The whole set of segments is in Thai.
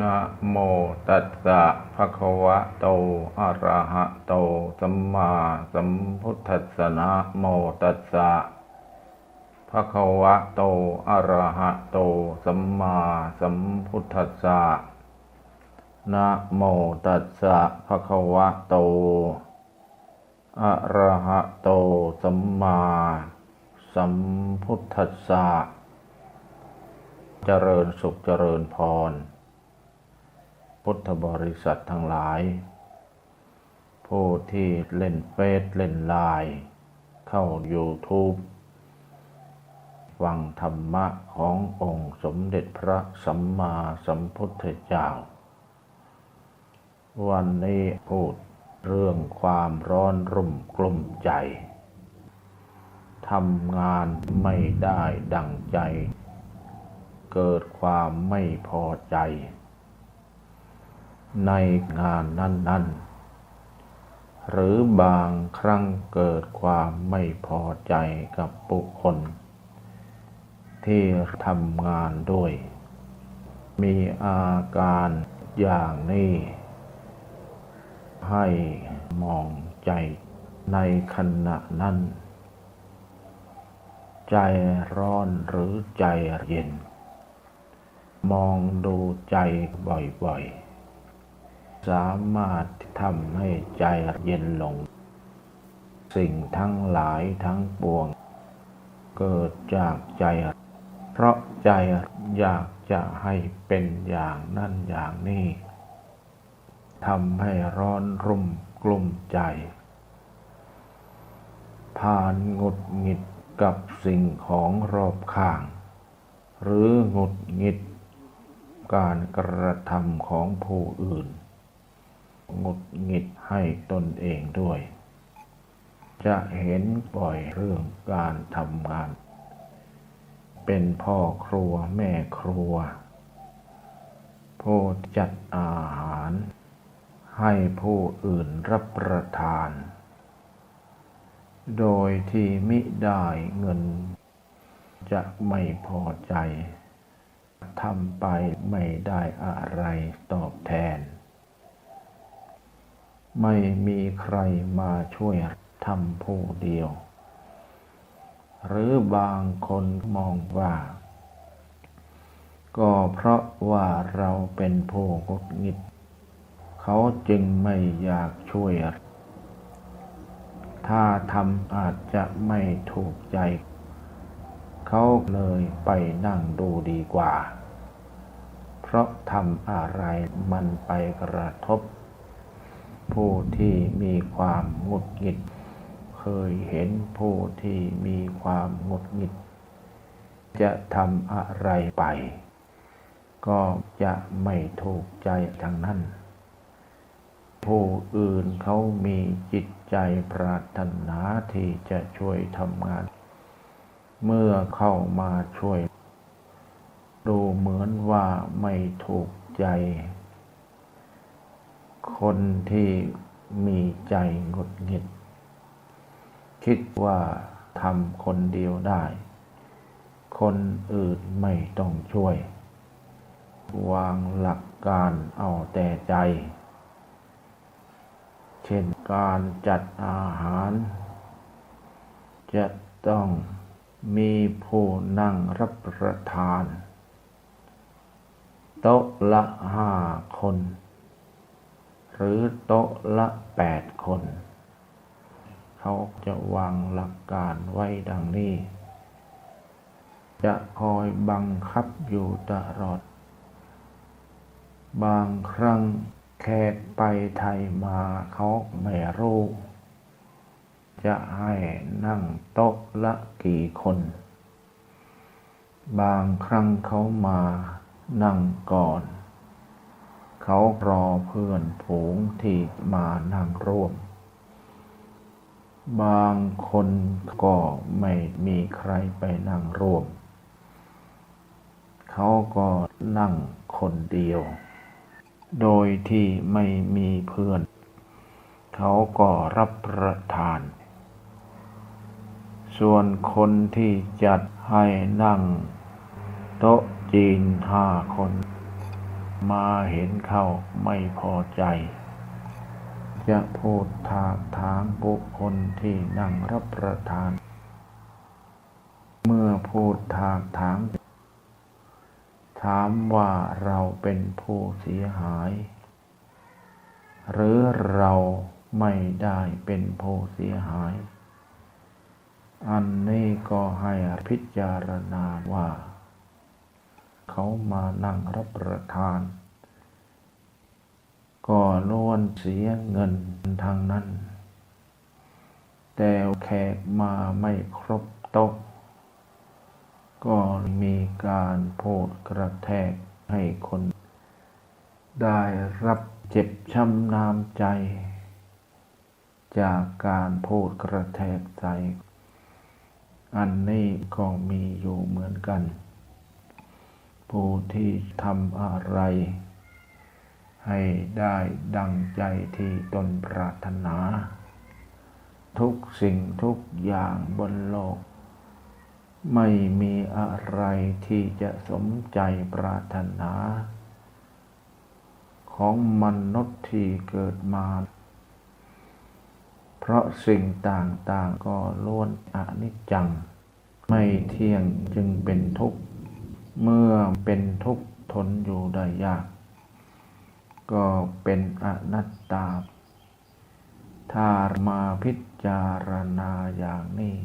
นะโมตัสสะภะคะวะโต อะระหะโต สัมมาสัมพุทธัสสะนะโมตัสสะภะคะวะโต อะระหะโต สัมมาสัมพุทธัสสะนะโมตัสสะภะคะวะโต อะระหะโต สัมมาสัมพุทธัสสะเจริญสุขเจริญพร พุทธบริษัททั้งหลาย ผู้ที่เล่นเฟซเล่นไลน์เข้า YouTube ฟังธรรมะขององค์สมเด็จพระสัมมาสัมพุทธเจ้า วันนี้พูดเรื่องความร้อนรุ่มกลุ่มใจทำงานไม่ได้ดังใจ เกิดความไม่พอใจ ในงานนั้นๆ หรือบางครั้งเกิดความไม่พอใจกับบุคคล ที่ทำงานด้วย มีอาการอย่างนี้ ให้มองใจในขณะนั้น ใจร้อนหรือใจเย็น มองดูใจบ่อยๆ สามารถทำให้ใจเย็นลง สิ่งทั้งหลายทั้งปวง เกิดจากใจ เพราะใจอยากจะให้เป็นอย่างนั้นอย่างนี้ทำให้ร้อนรุ่มกลุ่มใจ ผ่านหงุดหงิดกับสิ่งของรอบข้าง หรือหงุดหงิดการกระทำของผู้อื่น งุดหงิดให้ตนเองด้วย จะเห็นบ่อยเรื่องการทำงาน เป็นพ่อครัวแม่ครัว ผู้จัดอาหาร ให้ผู้อื่นรับประทาน โดยที่มิได้เงิน จะไม่พอใจทำไปไม่ได้อะไรตอบแทน ไม่มีใครมาช่วยทำผู้เดียว หรือบางคนมองว่า ก็เพราะว่าเราเป็นผู้งดหงิด เขาจึงไม่อยากช่วย ถ้าทำอาจจะไม่ถูกใจ เขาเลยไปนั่งดูดีกว่า เพราะทำอะไรมันไปกระทบ ผู้ที่มีความหงุดหงิด เคยเห็นผู้ที่มีความหงุดหงิด จะทำอะไรไป ก็จะไม่ถูกใจทางนั้น ผู้อื่นเขามีจิตใจปรารถนาที่จะช่วยทำงาน เมื่อเข้ามาช่วย ดูเหมือนว่าไม่ถูกใจ คนที่มีใจหงุดหงิด คิดว่าทำคนเดียวได้ คนอื่นไม่ต้องช่วย วางหลักการเอาแต่ใจ เช่นการจัดอาหาร จะต้องมีผู้นั่งรับประทาน โต๊ะละห้าคน หรือโต๊ะละแปดคน เขาจะวางหลักการไว้ดังนี้ จะคอยบังคับอยู่ตลอด บางครั้งแขกไปไทยมาเขาไม่รู้ จะให้นั่งโต๊ะละกี่คน บางครั้งเขามานั่งก่อน เขารอเพื่อนผูงที่มานั่งร่วม บางคนก็ไม่มีใครไปนั่งร่วม เขาก็นั่งคนเดียว โดยที่ไม่มีเพื่อน เขาก็รับประทาน ส่วนคนที่จัดให้นั่ง โต๊ะจีนห้าคน มาเห็นเข้าไม่พอใจ จะพูดถากถางบุคคลที่นั่งรับประทาน เมื่อพูดถากถางถามว่าเราเป็นผู้เสียหาย หรือเราไม่ได้เป็นผู้เสียหาย อันนี้ก็ให้พิจารณาว่า เขามานั่งรับประทาน ก็ล้วนเสียเงินทางนั้น แต่แขกมาไม่ครบโต๊ะ ก็มีการโพดกระแทกให้คน ได้รับเจ็บช้ำน้ำใจ จากการโพดกระแทกใจ อันนี้ก็มีอยู่เหมือนกัน ผู้ที่ทำอะไร ให้ได้ดังใจที่ตนปรารถนา ทุกสิ่งทุกอย่างบนโลก ไม่มีอะไรที่จะสมใจปรารถนา ของมนุษย์ที่เกิดมาเพราะสิ่งต่างๆก็ล้วนอนิจจัง ไม่เที่ยงจึงเป็นทุกข์ เมื่อเป็นทุกข์ทนอยู่ได้ยาก ก็เป็นอนัตตา ถ้ามาพิจารณาอย่างนี้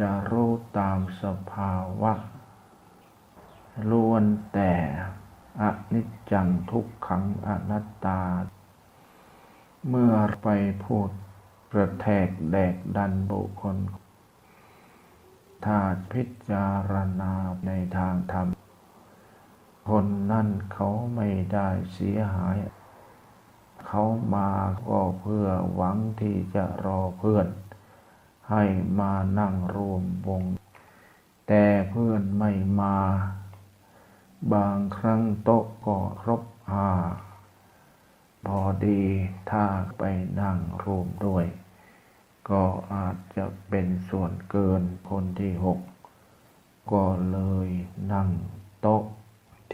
จะรู้ตามสภาวะล้วนแต่อนิจจังทุกขังอนัตตา เมื่อไปพูดกระแทกแดกดันบุคคล ถ้าพิจารณาในทางธรรม คนนั่นเขาไม่ได้เสียหาย เขามาก็เพื่อหวังที่จะรอเพื่อน ให้มานั่งรวมวง แต่เพื่อนไม่มา บางครั้งโต๊ะก็ครบห้าพอดีถ้าไปนั่งรวมด้วย ก็อาจจะเป็นส่วนเกินคนที่หกก็เลยนั่งโต๊ะ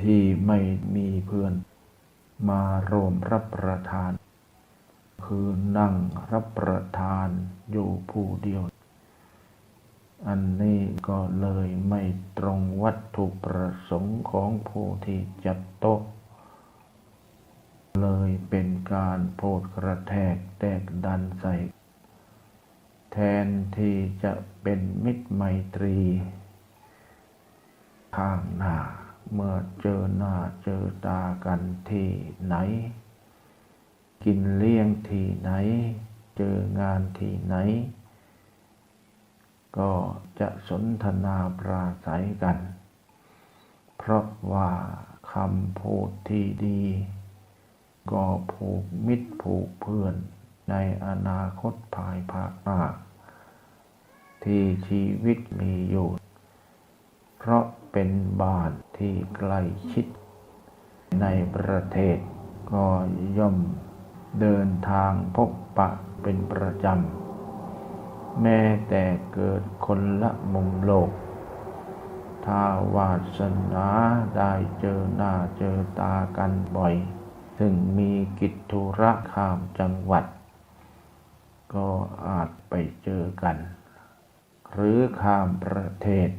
ที่ไม่มีเพื่อน มารวมรับประทาน คือนั่งรับประทานอยู่ผู้เดียว อันนี้ก็เลยไม่ตรงวัตถุประสงค์ของผู้ที่จัดโต๊ะ เลยเป็นการโพดกระแทกแตกดันใส่ แทนที่จะเป็นมิตรไมตรี ข้างหน้า เมื่อเจอหน้าเจอตากันที่ไหน กินเลี้ยงที่ไหน เจองานที่ไหน ก็จะสนทนาปราศัยกัน เพราะว่าคำพูดที่ดี ก็ผูกมิตรผูกเพื่อนในอนาคตภายภาคหน้า ที่ชีวิตมีอยู่ เพราะเป็นบ้านที่ใกล้ชิด ในประเทศก็ย่อมเดินทางพบปะเป็นประจำ แม้แต่เกิดคนละมุมโลก ถ้าวาสนาได้เจอหน้าเจอตากันบ่อยซึ่งมีกิจธุระข้ามจังหวัด ก็อาจไปเจอกัน หรือข้ามประเทศ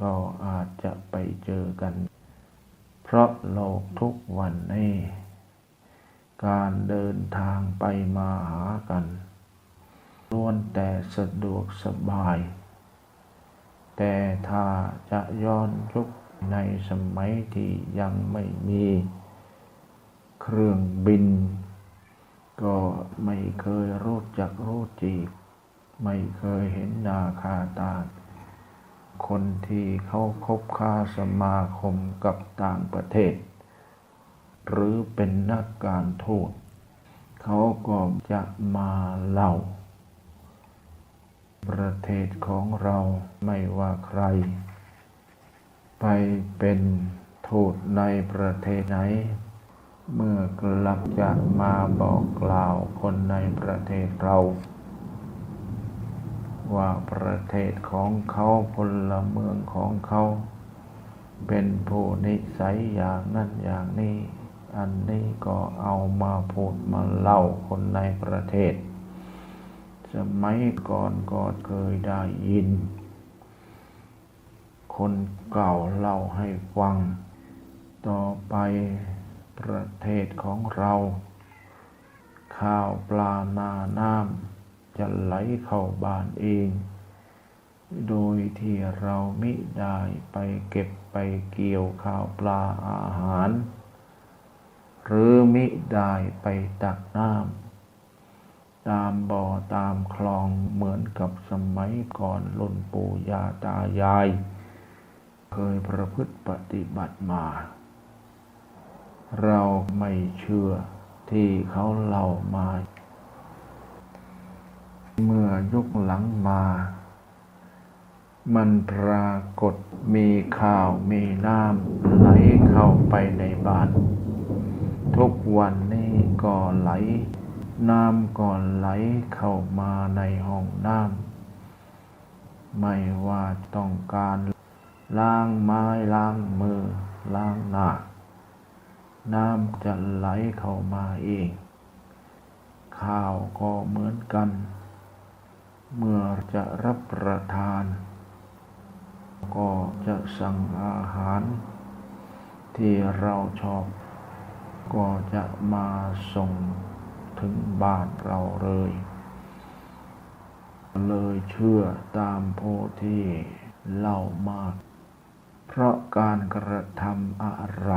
ก็อาจจะไปเจอกัน เพราะโลกทุกวันนี้ การเดินทางไปมาหากันล้วนแต่สะดวกสบาย แต่ถ้าจะย้อนยุคในสมัยที่ยังไม่มีเครื่องบิน ก็ไม่เคยรู้จักรู้จี ไม่เคยเห็นนาคาตา คนที่เขาคบค้าสมาคมกับต่างประเทศ หรือเป็นนักการทูตเขาก็จะมาเล่า ประเทศของเราไม่ว่าใคร ไปเป็นทูตในประเทศไหน เมื่อกลับจะมาบอกกล่าวคนในประเทศเรา ว่าประเทศของเขาพลเมืองของเขา เป็นผู้นิสัยอย่างนั้นอย่างนี้ อันนี้ก็เอามาพูดมาเล่าคนในประเทศ สมัยก่อนก็เคยได้ยิน คนเก่าเล่าให้ฟัง ต่อไปประเทศของเรา ข้าวปลานาน้ำ จะไหลเข้าบ้านเอง โดยที่เรามิได้ไปเก็บไปเกี่ยวข้าวปลาอาหาร หรือมิได้ไปตักน้ำตามบ่อตามคลองเหมือนกับสมัยก่อนรุ่นปู่ย่าตายาย เคยประพฤติปฏิบัติมา เราไม่เชื่อที่เขาเล่ามา เมื่อยุคหลังมา มันปรากฏมีข้าวมีน้ำไหลเข้าไปในบ้าน ทุกวันนี้ก็ไหล น้ำก็ไหลเข้ามาในห้องน้ำไม่ว่าต้องการล้างไม้ล้างมือล้างหน้าน้ำจะไหลเข้ามาเอง ข้าวก็เหมือนกัน เมื่อจะรับประทาน ก็จะสั่งอาหาร ที่เราชอบ ก็จะมาส่งถึงบ้านเราเลย เลยเชื่อตามโพที่เล่ามาก เพราะการกระทำอะไร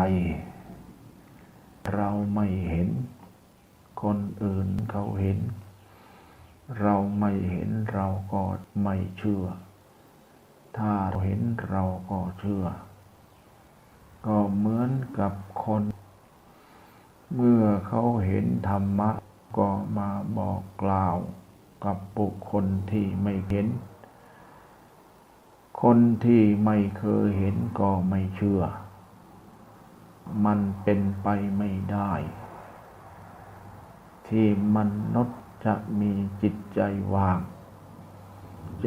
เราไม่เห็น คนอื่นเขาเห็น เราไม่เห็นเราก็ไม่เชื่อ ถ้าเห็นเราก็เชื่อ ก็เหมือนกับคน เมื่อเขาเห็นธรรมะ ก็มาบอกกล่าวกับบุคคลที่ไม่เห็น คนที่ไม่เคยเห็นก็ไม่เชื่อ มันเป็นไปไม่ได้ ที่มนุษย์ จะมีจิตใจว่าง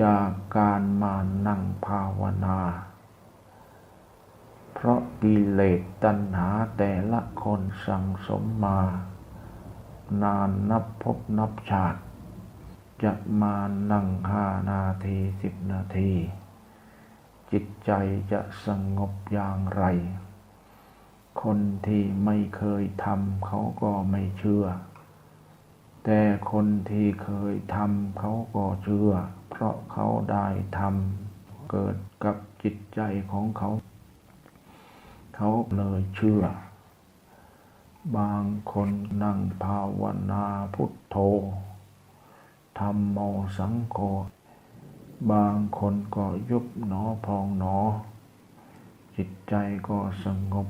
จากการมานั่งภาวนา เพราะกิเลสตัณหาแต่ละคนสั่งสมมา นานนับพบนับชาติ จะมานั่งห้านาทีสิบนาที จิตใจจะสงบอย่างไร คนที่ไม่เคยทำเขาก็ไม่เชื่อ แต่คนที่เคยทำเขาก็เชื่อ เพราะเขาได้ทำเกิดกับจิตใจของเขา เขาเลยเชื่อ บางคนนั่งภาวนาพุทโธธรรมโมสังโฆบางคนก็ยุบหนอพองหนอ จิตใจก็สงบ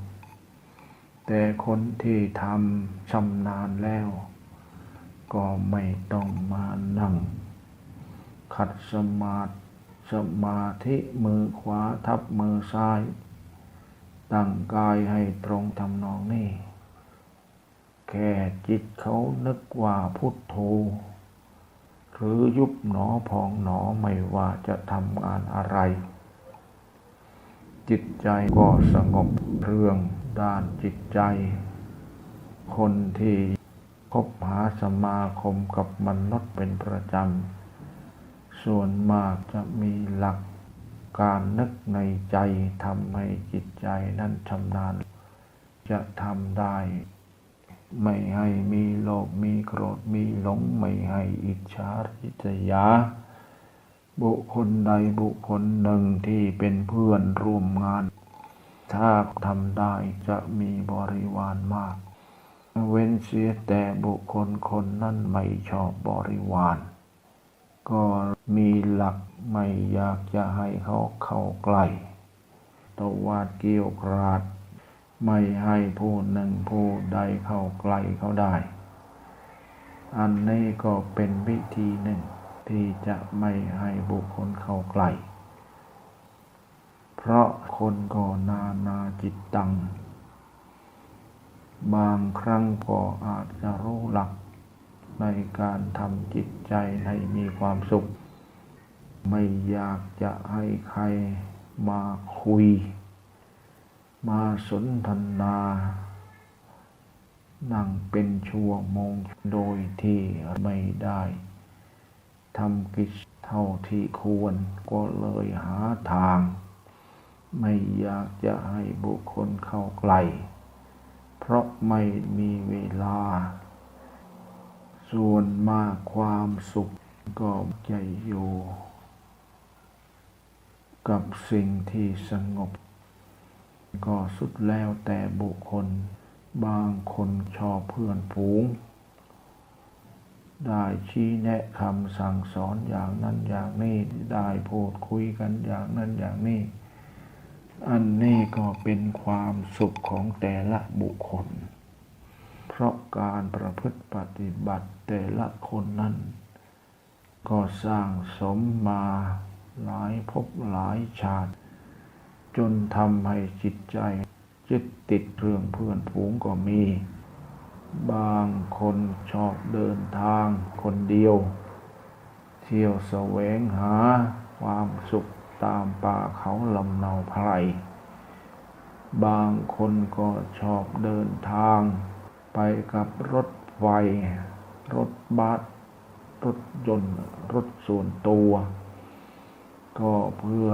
แต่คนที่ทำชำนาญแล้ว ก็ไม่ต้องมานั่ง ขัดสมาธิสมาธิมือขวาทับมือซ้าย ตั้งกายให้ตรงทำนองนี้ แค่จิตเขานึกว่าพุทโธหรือยุบหนอพองหนอไม่ว่าจะทำงานอะไร จิตใจก็สงบเรื่องด้านจิตใจ คนที่ คบหาสมาคมกับมนุษย์เป็นประจำ ส่วนมากจะมีหลักการนึกในใจทำให้จิตใจนั้นชำนาญ จะทำได้ ไม่ให้มีโลภมีโกรธมีหลงไม่ให้อิจฉาริษยา บุคคลใดบุคคลหนึ่งที่เป็นเพื่อนร่วมงาน ถ้าทำได้จะมีบริวารมาก เว้นเสียแต่บุคคลคนนั้นไม่ชอบบริวาร ก็มีหลักไม่อยากจะให้เขาเข้าใกล้ตวาดเกี่ยวกราด ไม่ให้ผู้หนึ่งผู้ใดเข้าใกล้เขาได้ อันนี้ก็เป็นวิธีหนึ่งที่จะไม่ให้บุคคลเข้าใกล้ เพราะคนก็นานาจิตตัง บางครั้งก็อาจจะรู้หลัก ในการทำจิตใจให้มีความสุข ไม่อยากจะให้ใครมาคุย มาสนทนานั่งเป็นชั่วโมงโดยที่ไม่ได้ทำกิจเท่าที่ควรก็เลยหาทาง ไม่อยากจะให้บุคคลเข้าใกล้ เพราะไม่มีเวลา ส่วนมากความสุขก็จะอยู่ กับสิ่งที่สงบ ก็สุดแล้วแต่บุคคล บางคนชอบเพื่อนฝูง ได้ชี้แนะคำสั่งสอนอย่างนั้นอย่างนี้ ได้พูดคุยกันอย่างนั้นอย่างนี้ อันนี้ก็เป็นความสุขของแต่ละบุคคล เพราะการประพฤติปฏิบัติแต่ละคนนั้น ก็สร้างสมมาหลายภพหลายชาติ จนทำให้จิตใจยึดติดเรื่องเพื่อนฝูงก็มี บางคนชอบเดินทางคนเดียว เที่ยวแสวงหาความสุข ตามป่าเขาลำเนาไพรบางคนก็ชอบเดินทาง ไปกับรถไฟ รถบัสรถยนต์ รถส่วนตัว ก็เพื่อ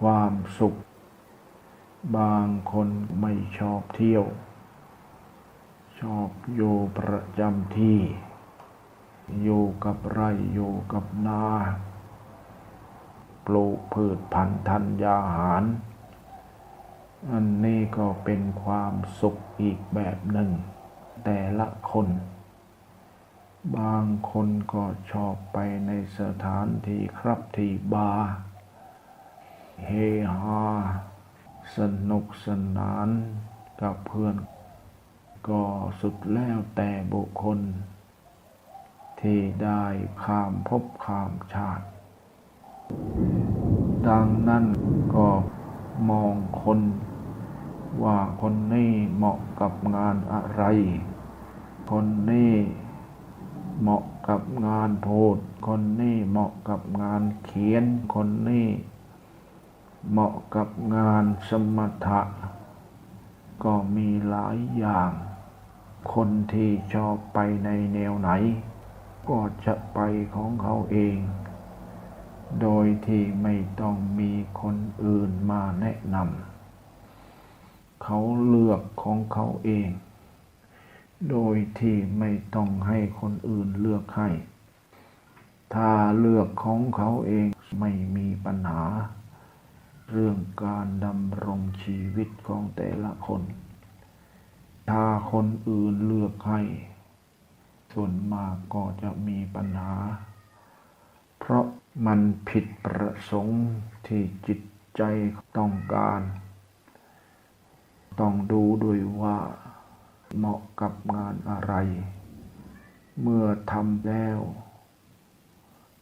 ความสุข บางคนไม่ชอบเที่ยว ชอบอยู่ประจำที่ อยู่กับไร่อยู่กับนา ปลูกพืชพันธุ์ธัญญาหาร อันนี้ก็เป็นความสุขอีกแบบหนึ่ง แต่ละคน บางคนก็ชอบไปในสถานที่ครับที่บาร์เฮฮาสนุกสนานกับเพื่อน ก็สุดแล้วแต่บุคคล ที่ได้ข้ามภพข้ามชาติ ดังนั้นก็มองคนว่าคนนี้เหมาะกับงานอะไร คนนี้เหมาะกับงานพูดคนนี้เหมาะกับงานเขียน คนนี้เหมาะกับงานสมถะ ก็มีหลายอย่าง คนที่ชอบไปในแนวไหน ก็จะไปของเขาเอง โดยที่ไม่ต้องมีคนอื่นมาแนะนำ เขาเลือกของเขาเอง โดยที่ไม่ต้องให้คนอื่นเลือกให้ ถ้าเลือกของเขาเองไม่มีปัญหา เรื่องการดำรงชีวิตของแต่ละคน ถ้าคนอื่นเลือกให้ ส่วนมากก็จะมีปัญหา เพราะ มันผิดประสงค์ที่จิตใจต้องการ ต้องดูด้วยว่าเหมาะกับงานอะไร เมื่อทำแล้ว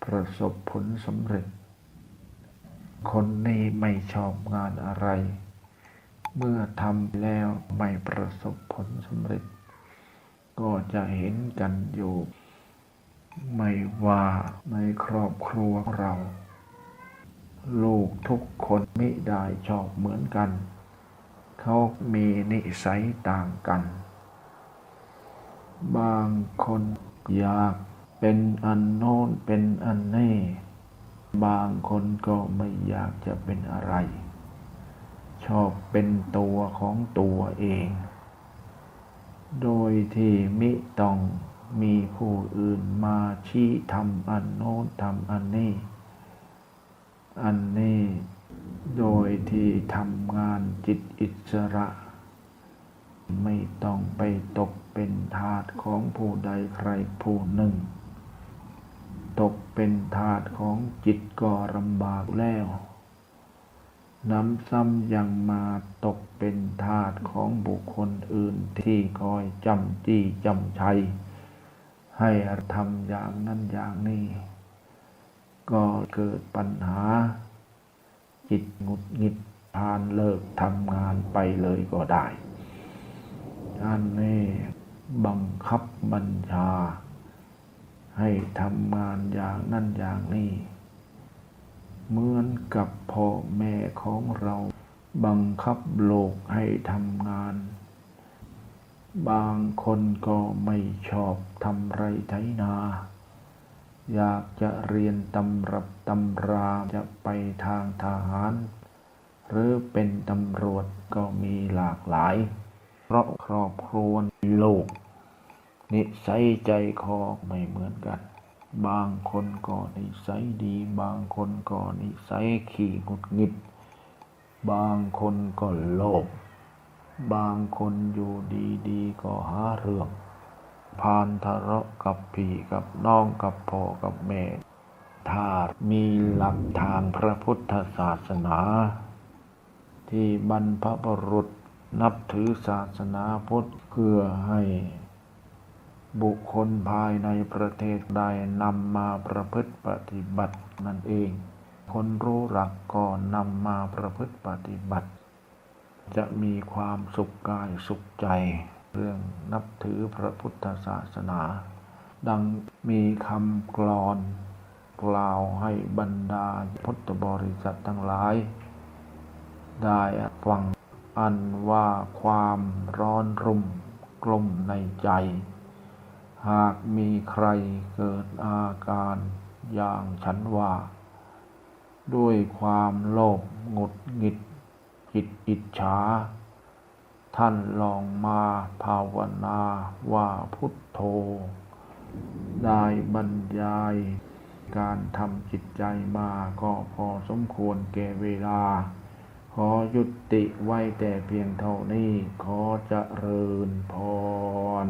ประสบผลสำเร็จ คนนี้ไม่ชอบงานอะไร เมื่อทำแล้วไม่ประสบผลสำเร็จ ก็จะเห็นกันอยู่ ไม่ว่าในครอบครัวเรา ลูกทุกคนไมิได้ชอบเหมือนกัน เขามีนิสัยต่างกัน บางคนอยากเป็นอันโน้นเป็นอันนี้บางคนก็ไม่อยากจะเป็นอะไร ชอบเป็นตัวของตัวเอง โดยที่มิต้อง มีผู้อื่นมาชี้ทำอันโน้นทำอันนี้ อันนี้โดยที่ทำงานจิตอิสระ ไม่ต้องไปตกเป็นทาสของผู้ใดใครผู้หนึ่ง ตกเป็นทาสของจิตก็ลำบากแล้วน้ำซ้ำยังมาตกเป็นทาสของบุคคลอื่นที่คอยจำจี้จำชัย ให้ทำอย่างนั้นอย่างนี้ ก็เกิดปัญหา จิตหงุดหงิดพานเลิกทำงานไปเลยก็ได้อันนี้บังคับบัญชา ให้ทำงานอย่างนั้นอย่างนี้ เหมือนกับพ่อแม่ของเรา บังคับโลกให้ทำงาน บางคนก็ไม่ชอบทำไรไถนา อยากจะเรียนตำรับตำราจะไปทางทหาร หรือเป็นตำรวจก็มีหลากหลาย เพราะครอบครัวโลก นิสัยใจคอไม่เหมือนกัน บางคนก็นิสัยดี บางคนก็นิสัยขี้หงุดหงิด บางคนก็โลภ บางคนอยู่ดีๆ ก็หาเรื่องพานทะเลาะกับพี่กับน้องกับพ่อกับแม่ ถ้ามีหลักทางพระพุทธศาสนา ที่บรรพบุรุษนับถือศาสนาพุทธเพื่อให้ บุคคลภายในประเทศได้นำมาประพฤติปฏิบัตินั่นเอง คนรู้หลักก็นำมาประพฤติปฏิบัติ จะมีความสุขกายสุขใจ เรื่องนับถือพระพุทธศาสนา ดังมีคำกลอน กล่าวให้บรรดาพุทธบริษัททั้งหลาย ได้ฟังอันว่าความร้อนรุ่มกลุ่มในใจ หากมีใครเกิดอาการอย่างฉันว่า ด้วยความโลภหงุดหงิด จิตอิจฉา ท่านลองมาภาวนาว่าพุทโธ ได้บรรยาย การทำจิตใจมาก็พอสมควรแก่เวลา ขอยุติไว้แต่เพียงเท่านี้ ขอจเจริญพร